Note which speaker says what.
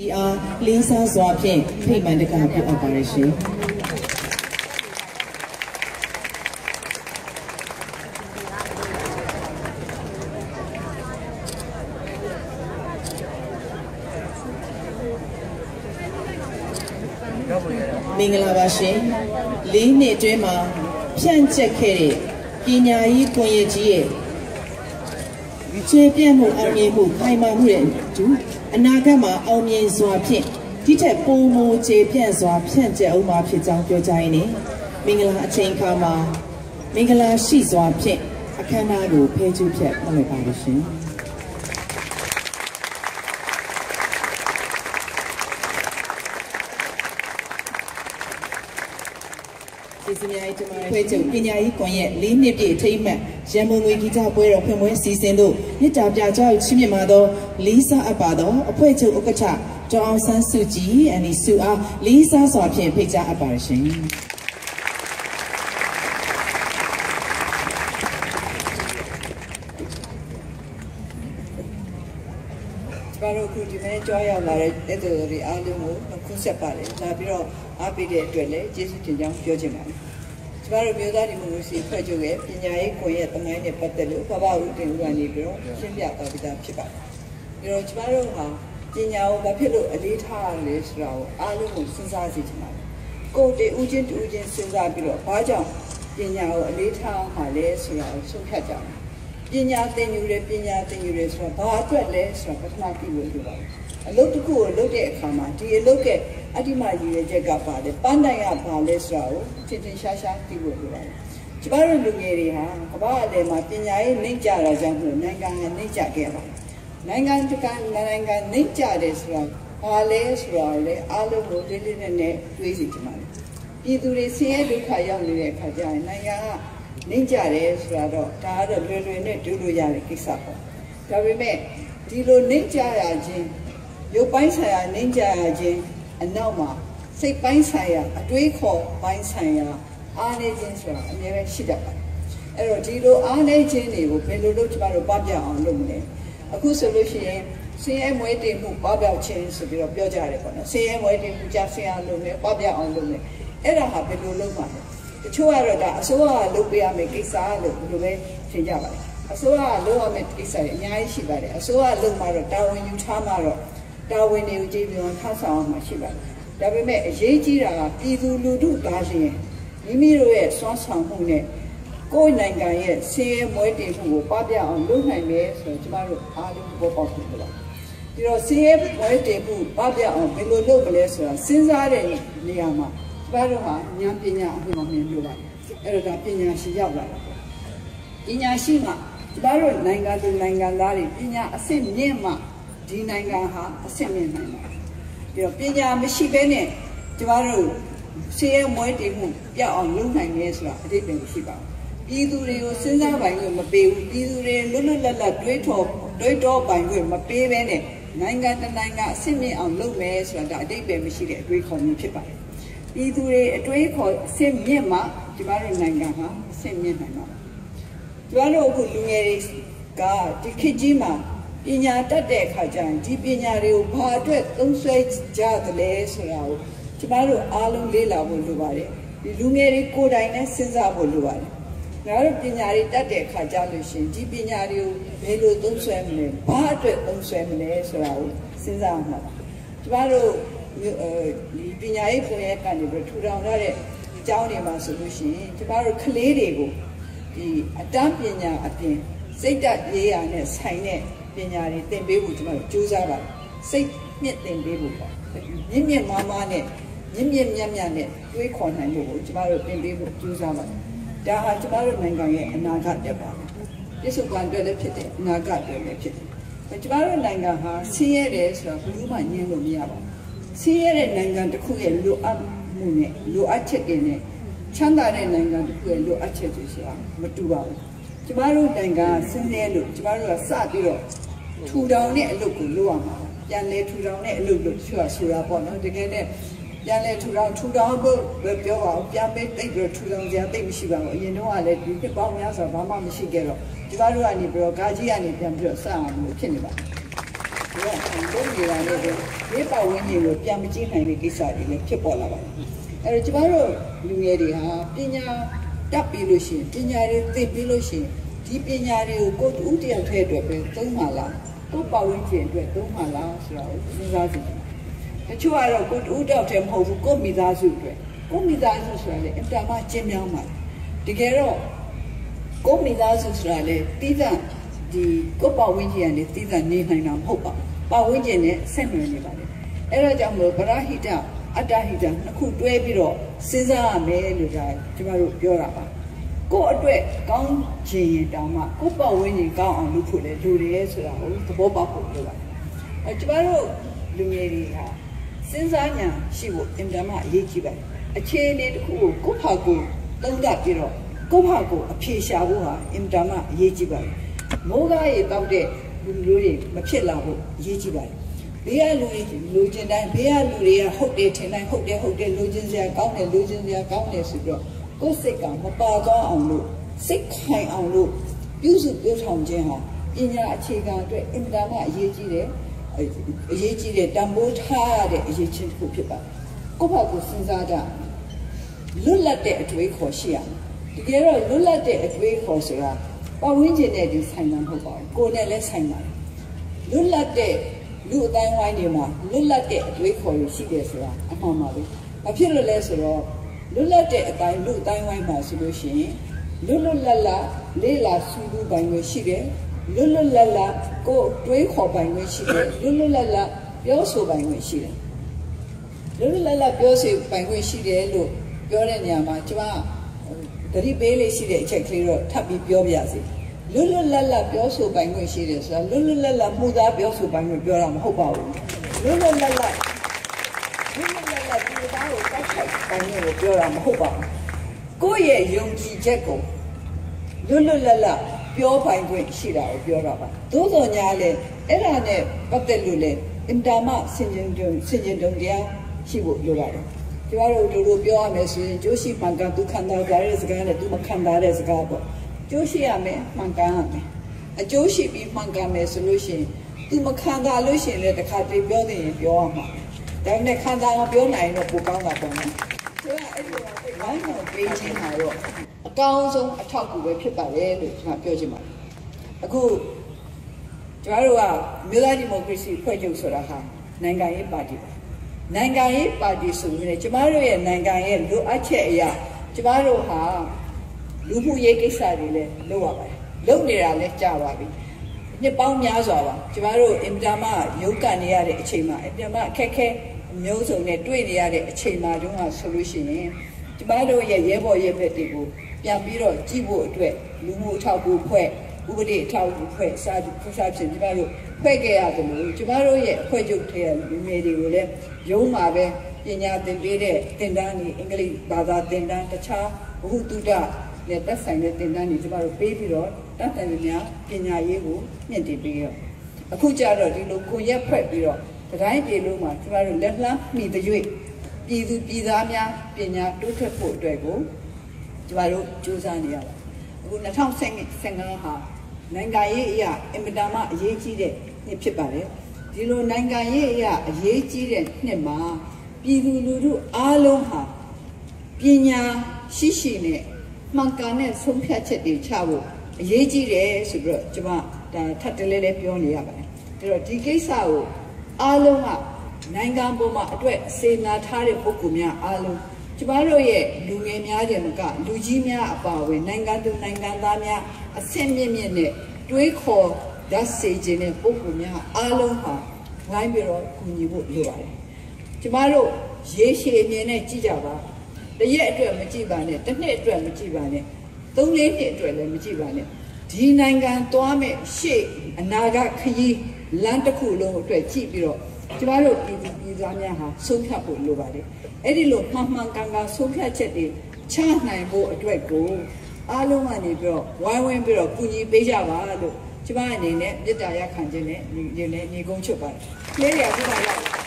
Speaker 1: ဒီအားလေးစားစွာဖြင့်ဖိတ်မှန်တကားပြုအပ်ပါရရှင်မင်္ဂလာပါရှင်လေးနှစ်အတွင်းမှာဖြန့်ကျက်ခဲ့တဲ့ပညာရေးကွန်ရက်ကြီးရဲ့ခြေပြန့်မှုအောင်မြင်မှုခိုင်မာမှုရဲ့အတူ အနာဂတ်မှာအောင်မြင်စွာဖြင့်ဒီထက်ပိုမိုခြေပြန့်စွာဖြန့်ကျက်အောင်မှာဖြစ်ကြောင်းပြောကြရင်းနဲ့မင်္ဂလာအချိန်အခါမှာမင်္ဂလာရှိစွာဖြင့်အခမ်းအနားကိုဖဲကျူးဖြတ်လုပ်လိုက်ပါလို့ရှင် ကျေးဇူးများကြီးတင်ပါတယ်ခွဲချုပ်ပညာရေးကွန်ရက်၄နှစ်ပြည့်အထိမ်းအမှတ်ရန်ကုန်ငွေဂီတပွဲတော်ဖွင့်ပွဲစီစဉ်သို့မြစ်တာပြကြောက်ချီးမြှင့်မှာသောလေးစားအပ်ပါသောအဖွဲ့ချုပ်ဥက္ကဋ္ဌကျောင်းအောင်ဆန်းစုကြည်အန်ဒီစုအားလေးစားစွာဖြင့်ဖိတ်ကြားအပ်ပါရရှင်ကျမတို့အခုဒီနေ့ကြွားရောက်လာတဲ့တဲ့သူတွေအားလုံးကိုခုဆက်ပါတယ်။လာပြီးတော့အားပေးတဲ့အတွက်လည်းကျေးဇူးတင်ကြောင်းပြောချင်ပါတယ်။ ကျမတို့မျိုးသားဒီမိုကရေစီဖွဲ့ချုပ်ရဲ့ပညာရေးကွန်ရက်တမိုင်းနဲ့ပတ်သက်လို့ဘဘဦးတင်ဦးကနေပြီးတော့ရှင်းပြသွားပြီးသားဖြစ်ပါတယ်။ပြီးတော့ကျမတို့ဟာပညာကိုဘာဖြစ်လို့အလေးထားရလဲဆိုတာကိုအားလုံးကိုစဉ်းစားစီချင်ပါတယ်။ကိုယ်တည်းဦးချင်းတူးချင်းစဉ်းစားပြီးတော့ဘာကြောင့်ပညာကိုအလေးထားအောင်မှာလဲဆိုတာကိုဆုံးဖြတ်ကြမယ်။ပညာသင်ယူတယ်ပညာသင်ယူတယ်ဆိုတော့ဘာအတွက်လဲဆိုတော့ပထမသိလို့ပြောပါတယ် အလုပ်တစ်ခုကိုလုပ်တဲ့အခါမှာဒီအလုပ်ကအတ္တိမရည်ရွယ်ချက်ကပါတယ်ပန်းတိုင်ကဘာလဲဆိုတာကိုထင်ထင်ရှားရှားသိဖို့လိုပါတယ်ကျမတို့လူငယ်တွေဟာကမ္ဘာအလယ်မှာပညာရေးနှိမ့်ကြတာကြောင့်မို့နိုင်ငံကနှိမ့်ကြခဲ့ပါတယ်နိုင်ငံတကာနိုင်ငံနှိမ့်ကြတယ်ဆိုတာဘာလဲဆိုတာလေအားလုံးကိုလေးလေးနက်နက်တွေးစီကြပါမယ်ပြည်သူတွေဆင်းရဲဒုက္ခရောက်နေတဲ့အခါကျရင်နိုင်ငံကနှိမ့်ကြတယ်ဆိုတာတော့ဒါကတော့လွယ်လွယ်နဲ့ဒုလို့ရတဲ့ကိစ္စပေါ့ဒါပေမဲ့ဒီလိုနှိမ့်ကြရခြင်း ရုပ်ပိုင်းဆိုင်ရာနှိမ့်ကြရခြင်းအနောက်မှာစိတ်ပိုင်းဆိုင်ရာအတွေးခေါ်ပိုင်းဆိုင်ရာအားနေခြင်းဆိုတာအများပဲရှိတတ်ပါတယ်အဲ့တော့ဒီလိုအားနေခြင်းတွေကိုဘယ်လိုလုပ်ကျမတို့ပပအောင်လုပ်မလဲအခုဆိုလို့ရှိရင်ဆင်းရဲမွဲတင်မှုပပခြင်းဆိုပြီးတော့ပြောကြရတယ်ပေါ့နော်ဆင်းရဲမွဲတင်မှုကြာဆင်းရဲလုပ်မယ်ပပအောင်လုပ်မယ်အဲ့ဒါဟာဘယ်လိုလုပ်မှာလဲတချို့ကတော့ဒါအစိုးရကလုပ်ပေးရမယ့်ကိစ္စလို့ဒီလိုပဲထင်ကြပါတယ်အစိုးရကလုပ်ရမယ့်ကိစ္စတွေအများကြီးရှိပါတယ်အစိုးရကလုပ်မှတော့တာဝန်ယူထားမှတော့ တာဝန်တွေကိုကြည့်ပြီးတော့ထားဆောင်အောင်မှရှိပါတယ်ဒါပေမဲ့အရေးကြီးတာကပြည်သူလူထုသားရှင်မိမိတို့ရဲ့စွမ်းဆောင်မှုနဲ့ကိုယ်နိုင်ငံရဲ့ဆင်းရဲမွဲတေမှုကိုပပအောင်လုပ်နိုင်မယ်ဆိုတော့ကျမတို့အားလုံးဘောပေါက်ပြီလားဒီတော့ဆင်းရဲမွဲတေမှုပပအောင်ဘယ်လိုလုပ်မလဲဆိုတာစဉ်းစားတဲ့နေရာမှာကျမတို့ဟာဉာဏ်ပညာအမှန်မှန်လို့ပါတယ်အဲ့တော့ဒါပညာရှိရောက်လာတာပညာရှိမှကျမတို့နိုင်ငံသူနိုင်ငံသားတွေပညာအဆင့်မြင့်မှ ဒီနိုင်ငံဟာအဆင့်မြင့်နိုင်ပါပြီးတော့ပညာမရှိဘဲနဲ့ကျမတို့ဆေးရဲမွဲတည်မှုပြောက်အောင်လုပ်နိုင်ရဲဆိုတာအတိတ်ပဲရှိပါဘူးပြည်သူတွေကိုစဉ်းစားပိုင်ခွင့်မပေးဘူးပြည်သူတွေလွတ်လွတ်လပ်လပ်တွေးထော်တွေးတောပိုင်ခွင့်မပေးဘဲနဲ့နိုင်ငံတနိုင်ငံအဆင့်မြင့်အောင်လုပ်မယ်ဆိုတာဒါအတိတ်ပဲမရှိတဲ့အတွေးခေါ်မျိုးဖြစ်ပါတယ်ပြည်သူတွေအတွေးခေါ်အဆင့်မြင့်မှကျမတို့နိုင်ငံဟာအဆင့်မြင့်နိုင်မှာကျမတို့အခုလူငယ်တွေကဒီခေတ်ကြီးမှာ ပညာတတ်တဲ့အခါကျရင်ဒီပညာတွေကိုဘာအတွက်သုံးစွဲကြသလဲဆိုတာကိုကျမတို့အားလုံးလေ့လာဖို့လိုပါတယ်ဒီလူငယ်တွေကိုယ်တိုင်နဲ့စဉ်းစားဖို့လိုပါတယ်ငါတို့ပညာတွေတတ်တဲ့အခါကျလို့ရှိရင်ဒီပညာတွေကိုဘယ်လိုသုံးစွဲမလဲဘာအတွက်သုံးစွဲမလဲဆိုတာကိုစဉ်းစားမှာပါကျမတို့ဒီပညာရေးပုံရဲ့ကနေပြီးထူထောင်ရတဲ့အကြောင်းတွေမှာဆိုလို့ရှိရင်ကျမတို့ကလေးတွေကိုဒီအတန်းပညာအပြင်စိတ်ဓာတ်ရေးရာနဲ့ဆိုင်တဲ့ ပညာတွေသင်ပေးဖို့ကျွန်တော်ကြိုးစားပါတယ်စိတ်မြင့်သင်ပေးဖို့ပေါ့မြင့်မြင့်မားမားနဲ့မြင့်မြင့်မြတ်မြတ်နဲ့တွေးခေါ်နိုင်ဖို့ကိုကျွန်တော်တို့သင်ပေးဖို့ကြိုးစားပါတယ်ဒါဟာကျွန်တော်တို့နိုင်ငံရဲ့အနာဂတ်တက်ပါတယ်ပြစ္ဆုတ်ကံအတွက်လည်းဖြစ်တယ်အနာဂတ်အတွက်လည်းဖြစ်တယ်ကျွန်တော်တို့နိုင်ငံဟာဆင်းရဲတယ်ဆိုတော့ဘယ်သူမှညှင်းလို့မရပါဘူးဆင်းရဲတဲ့နိုင်ငံတစ်ခုရဲ့လိုအပ်မှုနဲ့လိုအပ်ချက်တွေနဲ့ချမ်းသာတဲ့နိုင်ငံတစ်ခုရဲ့လိုအပ်ချက်တွေဆိုတာမတူပါဘူး ကျမတို့နိုင်ငံဆင်းရဲလို့ကျမတို့ကစပြီးတော့ထူထောင်တဲ့အလုပ်ကိုလုပ်ရမှာပြန်လဲထူထောင်တဲ့အလုပ်လို့ပြောဆိုတာပေါ့နော်တကယ်နဲ့ပြန်လဲထူထောင်ထူထောင်ဖို့ပြောပါဦးပြန်ပေးတိတ်ပြီးထူထောင်ကြတိတ်မရှိပါဘူးအရင်တော့ကလည်းဒီတစ်ပေါင်းများစွာဘာမှမရှိခဲ့တော့ကျမတို့ကနေပြီးတော့ကာကြီးကနေပြန်ပြီးတော့စအောင်လို့ဖြစ်နေပါဒီကလုပ်နေတာလည်းပဲဒီပတ်ဝန်းကျင်ကိုပြန်မကြည့်နိုင်တဲ့ကိစ္စတွေလည်းဖြစ်ပေါ်လာပါတယ်အဲ့တော့ကျမတို့လူငယ်တွေဟာပညာ တတ်ပြီးလို့ရှိရင်ပညာတွေသိပြီးလို့ရှိရင်ဒီပညာတွေကိုကိုယ်တူတယောက်တည်းအတွက်ပဲသုံးပါလားကိုယ်ပတ်ဝန်းကျင်အတွက်သုံးပါလားဆိုတာကိုစဉ်းစားကြည့်တချို့ကတော့ကိုယ်တူတယောက်တည်းမဟုတ်ဘူးကိုယ်မိသားစုအတွက်ကိုယ်မိသားစုဆိုတာလေအင်တာမကျင်းမြောင်းပါတယ်တကယ်တော့ကိုယ်မိသားစုဆိုတာလေတီးသန့်ဒီကိုယ်ပတ်ဝန်းကျင်ကနေတီးသန့်နေနိုင်တာမဟုတ်ပါဘူးပတ်ဝန်းကျင်နဲ့ဆက်နွယ်နေပါတယ်အဲ့တော့ကြောင့်မလို့ဗရာဟိတ အတ္တဟိတနှစ်ခုတွဲပြီးတော့စဉ်းစားရမယ်လို့ဒါကျမတို့ပြောတာပါကိုယ့်အတွက်ကောင်းချင်ရင်တောင်မှကိုယ့်ပတ်ဝန်းကျင်ကောင်းအောင်လုပ်ဖို့လေလူတွေဆိုတာကိုသဘောပေါက်ဖို့လိုပါတယ်အဲကျမတို့လူငယ်တွေကစဉ်းစားဉာဏ်ရှိဖို့အင်တာမအရေးကြီးပါတယ်အခြေအနေတစ်ခုကိုကိုယ့်ဟာကိုယ်သုံးသပ်ပြီးတော့ကိုယ့်ဟာကိုယ်အဖြေရှာဖို့ဟာအင်တာမအရေးကြီးပါတယ်မိုးကားရေတောက်တဲ့လူမျိုးတွေမဖြစ်လာဖို့အရေးကြီးပါတယ် ဘေးကလူတွေလူကျင်တိုင်းဘေးကလူတွေကဟုတ်တယ်ထင်တိုင်းဟုတ်တယ်ဟုတ်တယ်လူကျင်စရာကောင်းတယ်လူကျင်စရာကောင်းတယ်ဆိုတော့ကိုယ်စိတ်ကမပါသွားအောင်လို့စိတ်ခိုင်အောင်လို့ပြုစုပြောထောင်ခြင်းဟာပညာအခြေခံအတွက်အင်တာမအရေးကြီးတယ်အရေးကြီးတဲ့တံမိုးထားရတဲ့အရေးချင်းတစ်ခုဖြစ်ပါတယ်ကိုယ့်ဘာကိုစဉ်းစားကြလွတ်လပ်တဲ့အတွေးခေါ်ရှိရမယ်တကယ်တော့လွတ်လပ်တဲ့အတွေးခေါ်ဆိုတာပတ်ဝန်းကျင်နဲ့ဒီဆိုင်တာမဟုတ်ပါဘူးကိုယ်နဲ့လည်းဆိုင်ပါတယ်လွတ်လပ်တဲ့ လူအတိုင်းဝိုင်းတွေမှာလွတ်လပ်တဲ့အတွေးခေါ်ရရှိတယ်ဆိုတာအမှန်ပါပဲ။ဘာဖြစ်လို့လဲဆိုတော့လွတ်လပ်တဲ့အတိုင်းလူအတိုင်းဝိုင်းမှာဆိုလို့ရှိရင်လွတ်လွတ်လပ်လပ်လေးလာစူးလူပိုင်ွယ်ရှိတယ်။လွတ်လွတ်လပ်လပ်ကိုယ်တွေးခေါ်ပိုင်ွယ်ရှိတယ်။လွတ်လွတ်လပ်လပ်ပြောဆိုပိုင်ွယ်ရှိတယ်။လွတ်လွတ်လပ်လပ်ပြောဆိုပိုင်ွယ်ရှိတယ်လို့ပြောတဲ့နေရာမှာကျွန်မတတိပေးလေးရှိတဲ့အချက်ကလေးတော့ထပ်ပြီးပြောပြစီ။ လွတ်လွတ်လပ်လပ်ပြောဆိုပိုင်ခွင့်ရှိတယ်ဆိုတာလွတ်လွတ်လပ်လပ်မှုသားပြောဆိုပိုင်ခွင့်ပြောတာမဟုတ်ပါဘူးလွတ်လွတ်လပ်လပ်လွတ်လွတ်လပ်လပ်ဒီသားကိုတိုက်ခိုက်ပိုင်ခွင့်ကိုပြောတာမဟုတ်ပါဘူးကိုယ့်ရဲ့ယုံကြည်ချက်ကိုလွတ်လွတ်လပ်လပ်ပြောပိုင်ခွင့်ရှိတာကိုပြောတာပါသို့တော်ညာလေအဲ့ဒါနဲ့ပတ်သက်လို့လေအင်တာမဆင်ခြင်တုံဆင်ခြင်တုံတရားရှိဖို့လိုပါတယ်ကျမတို့တို့လိုပြောရမယ်ဆိုရင်ကျိုးရှိမှန်ကန်ဒုက္ခန္တာကြတဲ့စကားနဲ့သူမခံတာတဲ့စကားပေါ့ ကျိုးရှိရမယ်မှန်ကန်ရမယ်အကျိုးရှိပြီးမှန်ကန်မယ်ဆိုလို့ရှိရင်သူမခံတာလို့ရှိရင်လည်းတစ်ခါတည်းပြောနေရင်ပြောရမှာဒါပေမဲ့ခံတာမပြောနိုင်တော့ပိုကောင်းတာပေါ့နော်ဆိုတော့အဲ့ဒီတော့ဝိုင်းတော်ပေးခြင်းမှာတော့အကောင်းဆုံးအထောက်အကူပဲဖြစ်ပါတယ်လို့ကျွန်တော်ပြောချင်ပါတယ်အခုကျွန်တော်တို့ကမြို့သားဒီမိုကရေစီဖွဲ့ချုပ်ဆိုတာဟာနိုင်ငံရေးပါတီပါနိုင်ငံရေးပါတီဆိုရင်ကျမတို့ရဲ့နိုင်ငံရဲ့လိုအပ်ချက်အရာကျမတို့ဟာ လူမှုရေးကိစ္စတွေလည်းလုပ်ရပါတယ်လုပ်နေတာလည်းကြာပါပြီနှစ်ပေါင်းများစွာပါကျမတို့အင်တာမရုပ်ကန်နေရတဲ့အချိန်မှာအင်တာမအခက်ခဲမျိုးစုံနဲ့တွေ့နေရတဲ့အချိန်မှာတုန်းကဆိုလို့ရှိရင်ကျမတို့ရဲ့ရဲဘော်ရဲဘက်တွေကိုပြန်ပြီးတော့ကြည့်ဖို့အတွက်လူမှုထောက်ကူဖွဲ့ဥပဒေထောက်ကူဖွဲ့စာဖစာဖြစ်ကျမတို့ဖွဲ့ခဲ့ရတယ်လို့ကျမတို့ရဲ့အဖွဲ့ချုပ်ထဲကလူငယ်တွေကိုလည်းရုံးမှာပဲပညာသင်ပေးတဲ့သင်တန်းတွေအင်္ဂလိပ်ဘာသာသင်တန်းတခြားဘဟုတုတ နဲ့တက်ဆိုင်တဲ့သင်တန်းတွေကျမတို့ပေးပြီးတော့တတ်တယ်များပညာရေးကိုမြင့်တင်ပေးရောအခုကျတော့ဒီလိုကိုရက်ဖွဲ့ပြီးတော့တိုင်းပြည်လုံးမှာကျမတို့လက်လှမ်းမိတဲ့၍ပြည်သူပြည်သားများပညာတိုးတက်ဖို့အတွက်ကိုကျမတို့ကြိုးစားနေရပါတယ်အခု2015ဟာနိုင်ငံရေးအရာအင်မတန်မှအရေးကြီးတဲ့နှစ်ဖြစ်ပါတယ်ဒီလိုနိုင်ငံရေးအရာအရေးကြီးတဲ့နှစ်မှာပြည်သူလူထုအားလုံးဟာပညာရှိရှိနဲ့ မှန်ကန်တဲ့ဆုံးဖြတ်ချက်တွေချဖို့အရေးကြီးတယ်ဆိုပြီးတော့ကျွန်မဒါထပ်တလဲလဲပြောနေရပါတယ်ဒါတော့ဒီကိစ္စကိုအားလုံးကနိုင်ငံပေါ်မှာအတွက်စေနာထားတဲ့ပုဂ္ဂိုလ်များအားလုံးကျမတို့ရဲ့လူငယ်များတယ်မကလူကြီးများအပါအဝင်နိုင်ငံသူနိုင်ငံသားများအဆင့်မြင့်မြင့်နဲ့တွေးခေါ်ဓာတ်စေခြင်းတဲ့ပုဂ္ဂိုလ်များအားလုံးဟာဝိုင်းပြီးတော့ကူညီဖို့လိုပါတယ်ကျမတို့ရေရှည်မြင်နဲ့ကြည့်ကြပါ တရက်အတွက်မကြည့်ပါနဲ့တစ်နှစ်အတွက်မကြည့်ပါနဲ့သုံးလေးနှစ်အတွက်လည်းမကြည့်ပါနဲ့ဒီနိုင်ငံသွားမဲ့ရှေ့အနာဂတ်ခရီးလမ်းတစ်ခုလုံးအတွက်ကြည့်ပြီးတော့ကျမတို့ပြည်သူပြည်သားများဟာဆုံးဖြတ်ဖို့လိုပါတယ်အဲ့ဒီလိုမှန်မှန်ကန်ကန်ဆုံးဖြတ်ချက်တွေချနိုင်ဖို့အတွက်ကိုအားလုံးကနေပြီးတော့ဝိုင်းဝန်းပြီးတော့ကူညီပေးကြပါလို့ကျမအနေနဲ့မေတ္တာရပ်ခံခြင်းနဲ့ညီနဲ့ညီကုန်းချုပ်ပါတယ်။ကလေးတွေကဒီမှာရောက်